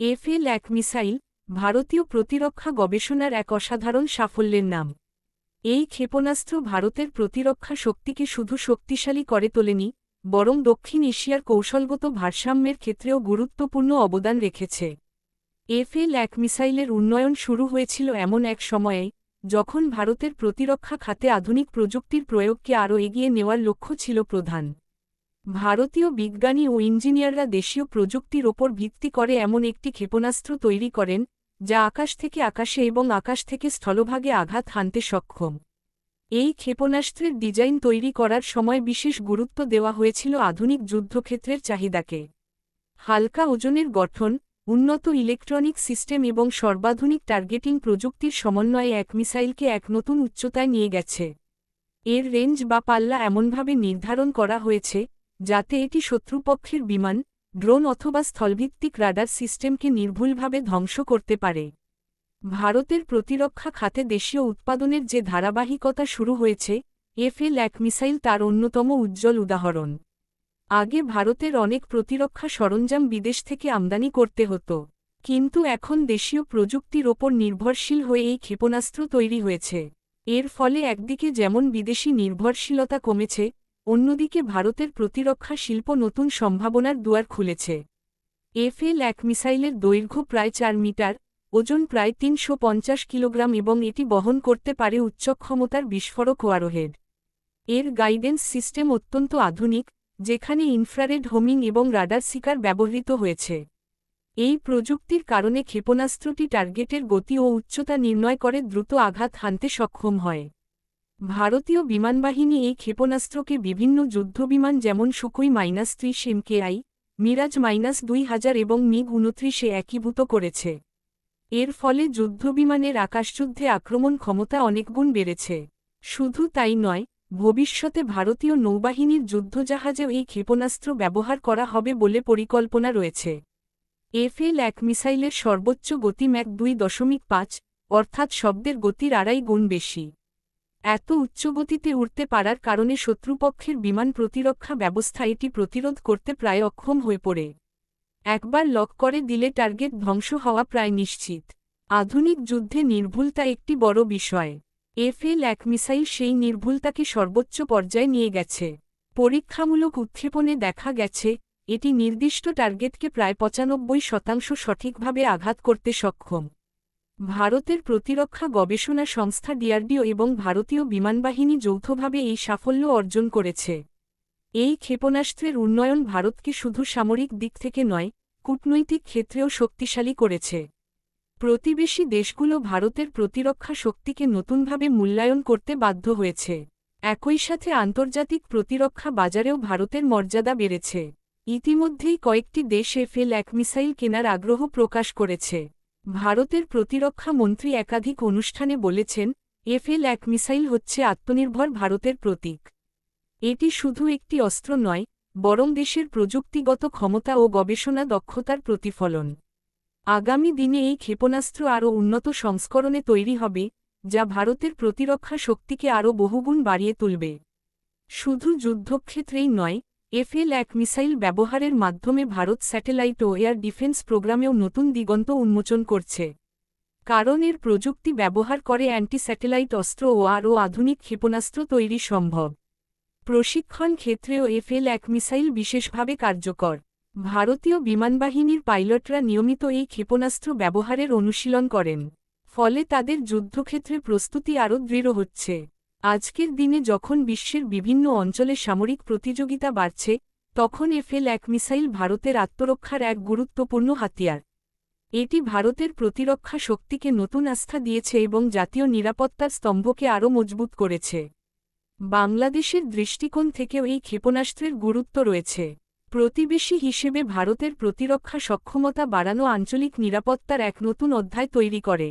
FL এক missile, ভারতীয় প্রতিরক্ষা গবেষণার এক অসাধারণ সাফল্যের নাম। এই ক্ষেপণাস্ত্র ভারতের প্রতিরক্ষা শক্তিকে শুধু শক্তিশালী করে তোলেনি, বরং দক্ষিণ এশিয়ার কৌশলগত ভারসাম্যের ক্ষেত্রেও গুরুত্বপূর্ণ অবদান রেখেছে। এফএল এক মিসাইলের উন্নয়ন শুরু হয়েছিল এমন এক সময়ে, যখন ভারতের প্রতিরক্ষা খাতে আধুনিক প্রযুক্তির প্রয়োগকে আরও এগিয়ে নেওয়ার লক্ষ্য ছিল প্রধান। ভারতীয় বিজ্ঞানী ও ইঞ্জিনিয়াররা দেশীয় প্রযুক্তির ওপর ভিত্তি করে এমন একটি ক্ষেপণাস্ত্র তৈরি করেন, যা আকাশ থেকে আকাশে এবং আকাশ থেকে স্থলভাগে আঘাত হানতে সক্ষম। এই ক্ষেপণাস্ত্রের ডিজাইন তৈরি করার সময় বিশেষ গুরুত্ব দেওয়া হয়েছিল আধুনিক যুদ্ধক্ষেত্রের চাহিদাকে। হালকা ওজনের গঠন, উন্নত ইলেকট্রনিক সিস্টেম এবং সর্বাধুনিক টার্গেটিং প্রযুক্তির সমন্বয়ে এক মিসাইলকে এক নতুন উচ্চতায় নিয়ে গেছে। এর রেঞ্জ বা পাল্লা এমনভাবে নির্ধারণ করা হয়েছে যাতে এটি শত্রুপক্ষের বিমান, ড্রোন অথবা স্থলভিত্তিক রাডার সিস্টেমকে নির্ভুলভাবে ধ্বংস করতে পারে। ভারতের প্রতিরক্ষা খাতে দেশীয় উৎপাদনের যে ধারাবাহিকতা শুরু হয়েছে, এফএল এক মিসাইল তার অন্যতম উজ্জ্বল উদাহরণ। আগে ভারতের অনেক প্রতিরক্ষা সরঞ্জাম বিদেশ থেকে আমদানি করতে হতো, কিন্তু এখন দেশীয় প্রযুক্তির ওপর নির্ভরশীল হয়ে এই ক্ষেপণাস্ত্র তৈরি হয়েছে। এর ফলে একদিকে যেমন বিদেশি নির্ভরশীলতা কমেছে অন্যদিকে ভারতের প্রতিরক্ষা শিল্প নতুন সম্ভাবনার দুয়ার খুলেছে। এফএল এক মিসাইলের দৈর্ঘ্য প্রায় চার মিটার, ওজন প্রায় তিনশো পঞ্চাশ কিলোগ্রাম এবং এটি বহন করতে পারে উচ্চ ক্ষমতার বিস্ফোরক ওয়ারোহেড। এর গাইডেন্স সিস্টেম অত্যন্ত আধুনিক, যেখানে ইনফ্রারেড হোমিং এবং রাডার শিকার ব্যবহৃত হয়েছে। এই প্রযুক্তির কারণে ক্ষেপণাস্ত্রটি টার্গেটের গতি ও উচ্চতা নির্ণয় করে দ্রুত আঘাত হানতে সক্ষম হয়। ভারতীয় বিমানবাহিনী এই ক্ষেপণাস্ত্রকে বিভিন্ন যুদ্ধবিমান যেমন সুকুই মাইনাস ত্রিশ এমকেআই, মিরাজ মাইনাস দুই হাজার এবং মিগ উনত্রিশে একীভূত করেছে। এর ফলে যুদ্ধবিমানের আকাশযুদ্ধে আক্রমণ ক্ষমতা অনেকগুণ বেড়েছে। শুধু তাই নয়, ভবিষ্যতে ভারতীয় নৌবাহিনীর যুদ্ধজাহাজেও এই ক্ষেপণাস্ত্র ব্যবহার করা হবে বলে পরিকল্পনা রয়েছে। এফএল এক মিসাইলের সর্বোচ্চ গতি ম্যাক দুই দশমিক পাঁচ, অর্থাৎ শব্দের গতির আড়াই গুণ বেশি। এত উচ্চগতিতে উড়তে পারার কারণে শত্রুপক্ষের বিমান প্রতিরক্ষা ব্যবস্থা এটি প্রতিরোধ করতে প্রায় অক্ষম হয়ে পড়ে। একবার লক করে দিলে টার্গেট ধ্বংস হওয়া প্রায় নিশ্চিত। আধুনিক যুদ্ধে নির্ভুলতা একটি বড় বিষয়। এফএল এক মিসাইল সেই নির্ভুলতাকে সর্বোচ্চ পর্যায়ে নিয়ে গেছে। পরীক্ষামূলক উৎক্ষেপণে দেখা গেছে, এটি নির্দিষ্ট টার্গেটকে প্রায় পঁচানব্বই শতাংশ সঠিকভাবে আঘাত করতে সক্ষম। ভারতের প্রতিরক্ষা গবেষণা সংস্থা ডিআরডিও এবং ভারতীয় বিমানবাহিনী যৌথভাবে এই সাফল্য অর্জন করেছে। এই ক্ষেপণাস্ত্রের উন্নয়ন ভারতকে শুধু সামরিক দিক থেকে নয়, কূটনৈতিক ক্ষেত্রেও শক্তিশালী করেছে। প্রতিবেশী দেশগুলো ভারতের প্রতিরক্ষা শক্তিকে নতুনভাবে মূল্যায়ন করতে বাধ্য হয়েছে। একই সাথে আন্তর্জাতিক প্রতিরক্ষা বাজারেও ভারতের মর্যাদা বেড়েছে। ইতিমধ্যেই কয়েকটি দেশ এফএল এক মিসাইল কেনার আগ্রহ প্রকাশ করেছে। ভারতের প্রতিরক্ষা মন্ত্রী একাধিক অনুষ্ঠানে বলেছেন, এফএল এক মিসাইল হচ্ছে আত্মনির্ভর ভারতের প্রতীক। এটি শুধু একটি অস্ত্র নয়, বরং দেশের প্রযুক্তিগত ক্ষমতা ও গবেষণা দক্ষতার প্রতিফলন। আগামী দিনে এই ক্ষেপণাস্ত্র আরও উন্নত সংস্করণে তৈরি হবে, যা ভারতের প্রতিরক্ষা শক্তিকে আরও বহুগুণ বাড়িয়ে তুলবে। শুধু যুদ্ধক্ষেত্রেই নয় এফএল এক মিসাইল ব্যবহারের মাধ্যমে ভারত স্যাটেলাইট ও এয়ার ডিফেন্স প্রোগ্রামেও নতুন দিগন্ত উন্মোচন করছে। কারণ এর প্রযুক্তি ব্যবহার করে অ্যান্টি স্যাটেলাইট অস্ত্র ও আরও আধুনিক ক্ষেপণাস্ত্র তৈরি সম্ভব। প্রশিক্ষণ ক্ষেত্রেও এফএল এক মিসাইল বিশেষভাবে কার্যকর। ভারতীয় বিমানবাহিনীর পাইলটরা নিয়মিত এই ক্ষেপণাস্ত্র ব্যবহারের অনুশীলন করেন। ফলে তাদের যুদ্ধক্ষেত্রে প্রস্তুতি আরও দৃঢ় হচ্ছে। আজকের দিনে যখন বিশ্বের বিভিন্ন অঞ্চলে সামরিক প্রতিযোগিতা বাড়ছে, তখন এফএল এক মিসাইল ভারতের আত্মরক্ষার এক গুরুত্বপূর্ণ হাতিয়ার। এটি ভারতের প্রতিরক্ষা শক্তিকে নতুন আস্থা দিয়েছে এবং জাতীয় নিরাপত্তার স্তম্ভকে আরও মজবুত করেছে। বাংলাদেশের দৃষ্টিকোণ থেকেও এই ক্ষেপণাস্ত্রের গুরুত্ব রয়েছে। প্রতিবেশী হিসেবে ভারতের প্রতিরক্ষা সক্ষমতা বাড়ানো আঞ্চলিক নিরাপত্তার এক নতুন অধ্যায় তৈরি করে।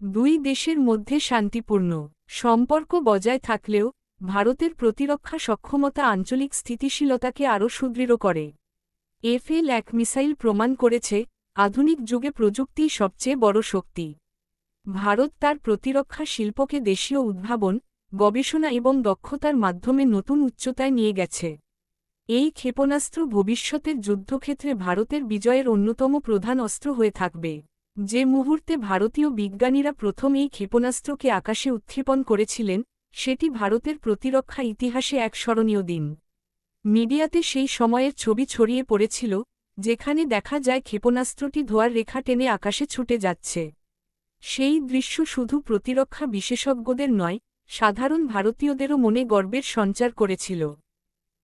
দুই দেশের মধ্যে শান্তিপূর্ণ সম্পর্ক বজায় থাকলেও ভারতের প্রতিরক্ষা সক্ষমতা আঞ্চলিক স্থিতিশীলতাকে আরও সুদৃঢ় করে। এফএল এক মিসাইল প্রমাণ করেছে, আধুনিক যুগে প্রযুক্তিই সবচেয়ে বড় শক্তি। ভারত তার প্রতিরক্ষা শিল্পকে দেশীয় উদ্ভাবন, গবেষণা এবং দক্ষতার মাধ্যমে নতুন উচ্চতায় নিয়ে গেছে। এই ক্ষেপণাস্ত্র ভবিষ্যতের যুদ্ধক্ষেত্রে ভারতের বিজয়ের অন্যতম প্রধান অস্ত্র হয়ে থাকবে। যে মুহূর্তে ভারতীয় বিজ্ঞানীরা প্রথম এই ক্ষেপণাস্ত্রকে আকাশে উৎক্ষেপণ করেছিলেন, সেটি ভারতের প্রতিরক্ষা ইতিহাসে এক স্মরণীয় দিন। মিডিয়াতে সেই সময়ের ছবি ছড়িয়ে পড়েছিল, যেখানে দেখা যায় ক্ষেপণাস্ত্রটি ধোয়ার রেখা টেনে আকাশে ছুটে যাচ্ছে। সেই দৃশ্য শুধু প্রতিরক্ষা বিশেষজ্ঞদের নয়, সাধারণ ভারতীয়দেরও মনে গর্বের সঞ্চার করেছিল।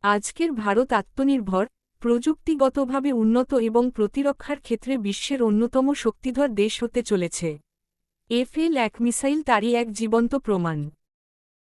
আজকের ভারত আত্মনির্ভর প্রযুক্তিগতভাবে উন্নত এবং প্রতিরক্ষার ক্ষেত্রে বিশ্বের অন্যতম শক্তিধর দেশ হতে চলেছে। এফএল এক মিসাইল তারই এক জীবন্ত প্রমাণ।